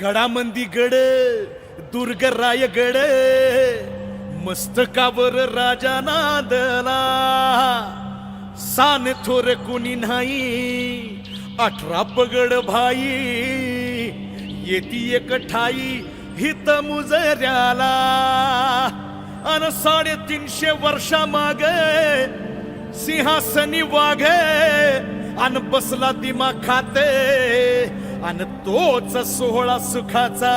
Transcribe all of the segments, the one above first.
गडामंदी गड दुर्ग रायगड मस्तकावर राजा नादला. सान थोर कुणी नाही अठरा पगड भाई येती एक ठाई हित मुजऱ्याला. अन साडेतीनशे वर्षा माग सिंहासनी वाघ अन बसला दिमा खाते. आणि तोच सोहळा सुखाचा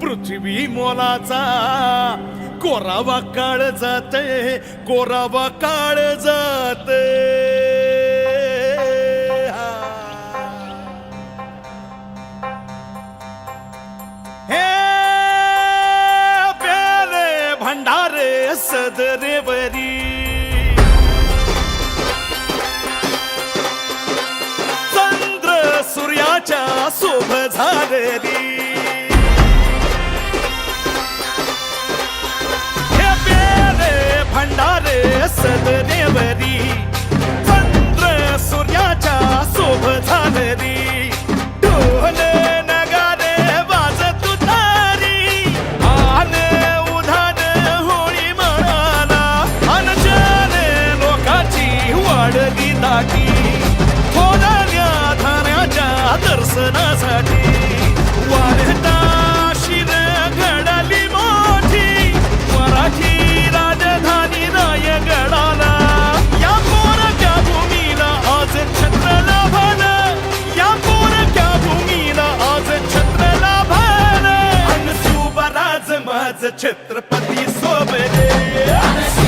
पृथ्वी मोलाचा. कोरावा काळ जाते कोरावा काळ जाते. हे प्याले भंडारे सदरे बरी झालेली ढोल नगारे वाजत तुतारी आने उधान होळी म्हणाला अनजाने लोकांची वाढली दाटी थोड्या धान्याच्या दर्शनासाठी माझ छत्रपती सोबत.